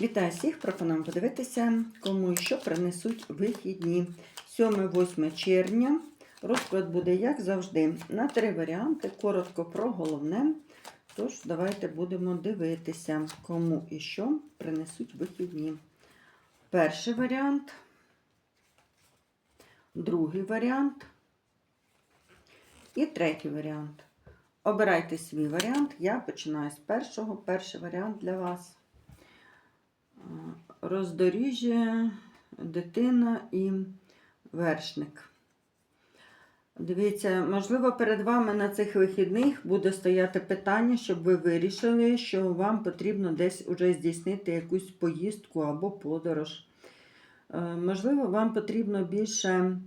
Вітаю всіх! Пропонуємо подивитися, кому і що принесуть вихідні. 7-8 червня. Розклад буде, як завжди, на три варіанти. Коротко про головне. Тож, давайте будемо дивитися, кому і що принесуть вихідні. Перший варіант, другий варіант і третій варіант. Обирайте свій варіант. Я починаю з першого. Перший варіант для вас роздоріжжя, дитина і вершник. Дивіться, можливо, перед вами на цих вихідних буде стояти питання, щоб ви вирішили, що вам потрібно десь уже здійснити якусь поїздку або подорож. Е, Можливо, вам потрібно більше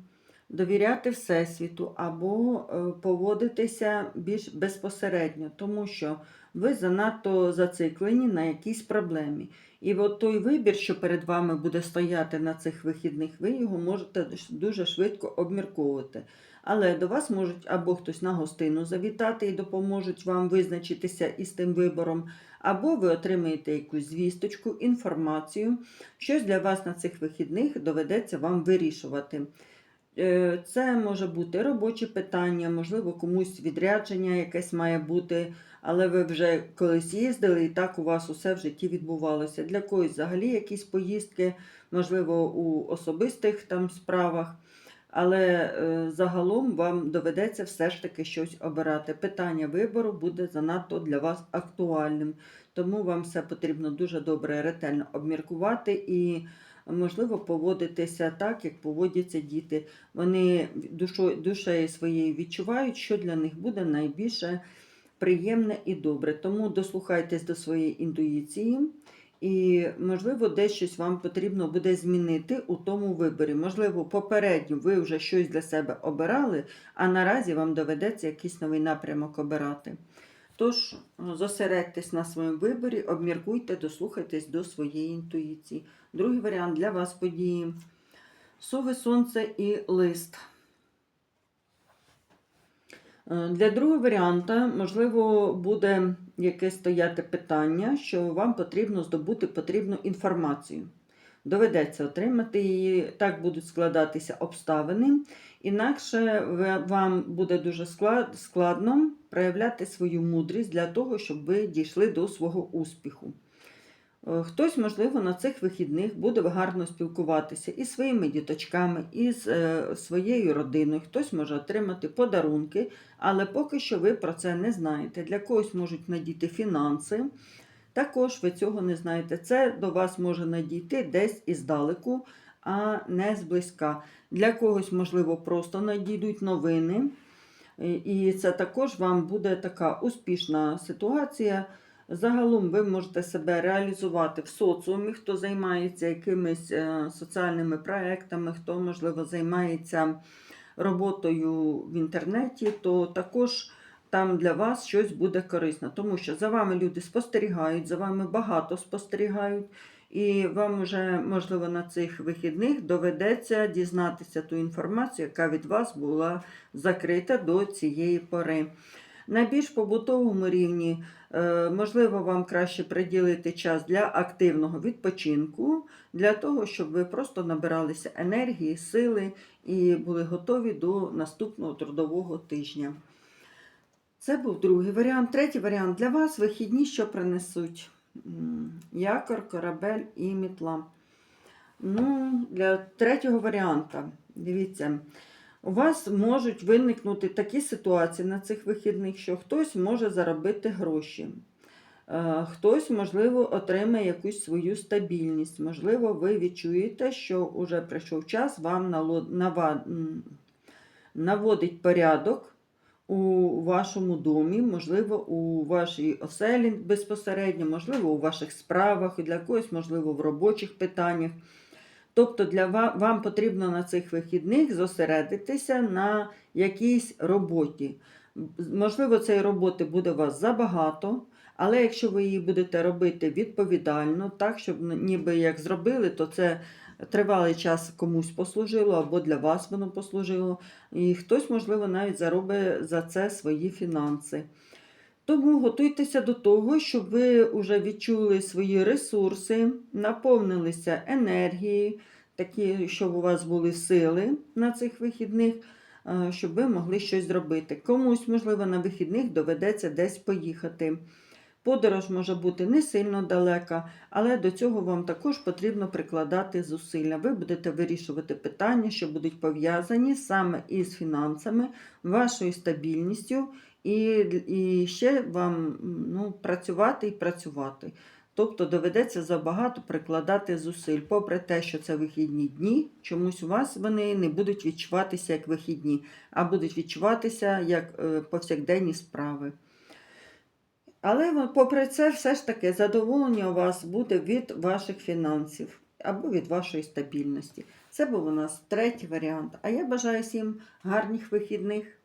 довіряти Всесвіту або е, поводитися більш безпосередньо, тому що ви занадто зациклені на якійсь проблемі. І от той вибір, що перед вами буде стояти на цих вихідних, ви його можете дуже швидко обмірковувати. Але до вас можуть або хтось на гостину завітати і допоможуть вам визначитися із тим вибором, або ви отримаєте якусь звісточку, інформацію, щось для вас на цих вихідних доведеться вам вирішувати. Е, Це може бути робочі питання, можливо, комусь відрядження якесь має бути, але ви вже колись їздили і так у вас усе в житті відбувалося. Для когось взагалі якісь поїздки, можливо, у особистих там справах. Але е, загалом вам доведеться все ж таки щось обирати. Питання вибору буде занадто для вас актуальним, тому вам все потрібно дуже добре, ретельно обміркувати і можливо, поводитися так, як поводяться діти. Вони душею своєю відчувають, що для них буде найбільше приємне і добре. Тому дослухайтесь до своєї інтуїції. І, можливо, десь щось вам потрібно буде змінити у тому виборі. Можливо, попередньо ви вже щось для себе обирали, а наразі вам доведеться якийсь новий напрямок обирати. Тож, зосередьтесь на своєму виборі, обміркуйте, дослухайтесь до своєї інтуїції. Другий варіант для вас події. Сови, сонце і лист. Е, Для другого варіанта, можливо, буде якесь стояти питання, що вам потрібно здобути потрібну інформацію. Доведеться отримати її, так будуть складатися обставини, інакше вам буде дуже складно проявляти свою мудрість для того, щоб ви дійшли до свого успіху. Е, Хтось, можливо, на цих вихідних буде гарно спілкуватися із своїми діточками, із е, своєю родиною. Хтось може отримати подарунки, але поки що ви про це не знаєте. Для когось можуть надійти фінанси. Також ви цього не знаєте. Це до вас може надійти десь іздалеку, а не зблизька. Для когось, можливо, просто надійдуть новини. Е, І це також вам буде така успішна ситуація. Загалом ви можете себе реалізувати в соціумі, хто займається якимись е, соціальними проектами, хто, можливо, займається роботою в інтернеті, то також там для вас щось буде корисно, тому що за вами люди спостерігають, за вами багато спостерігають, і вам вже, можливо, на цих вихідних доведеться дізнатися ту інформацію, яка від вас була закрита до цієї пори. На більш побутовому рівні, е, можливо, вам краще приділити час для активного відпочинку, для того, щоб ви просто набиралися енергії, сили і були готові до наступного трудового тижня. Це був другий варіант. Третій варіант для вас вихідні, що принесуть якор, корабель і мітла. Ну, для третього варіанта, дивіться, у вас можуть виникнути такі ситуації на цих вихідних, що хтось може заробити гроші. Е, Хтось, можливо, отримає якусь свою стабільність. Можливо, ви відчуєте, що вже прийшов час вам наводить порядок у вашому домі, можливо, у вашій оселі безпосередньо, можливо, у ваших справах, для когось, можливо, в робочих питаннях. Тобто для вам, вам потрібно на цих вихідних зосередитися на якійсь роботі. Можливо, цієї роботи буде у вас забагато, але якщо ви її будете робити відповідально, так, щоб ніби як зробили, то це тривалий час комусь послужило або для вас воно послужило. І хтось, можливо, навіть заробить за це свої фінанси. Тому готуйтеся до того, щоб ви вже відчули свої ресурси, наповнилися енергією, такі, щоб у вас були сили на цих вихідних, е, щоб ви могли щось зробити. Комусь, можливо, на вихідних доведеться десь поїхати. Подорож може бути не сильно далека, але до цього вам також потрібно прикладати зусилля. Ви будете вирішувати питання, що будуть пов'язані саме із фінансами, вашою стабільністю, і, і ще вам ну, працювати і працювати. Тобто доведеться забагато прикладати зусиль, попри те, що це вихідні дні, чомусь у вас вони не будуть відчуватися як вихідні, а будуть відчуватися як е, повсякденні справи. Але попри це, все ж таки задоволення у вас буде від ваших фінансів або від вашої стабільності. Це був у нас третій варіант. А я бажаю всім гарних вихідних.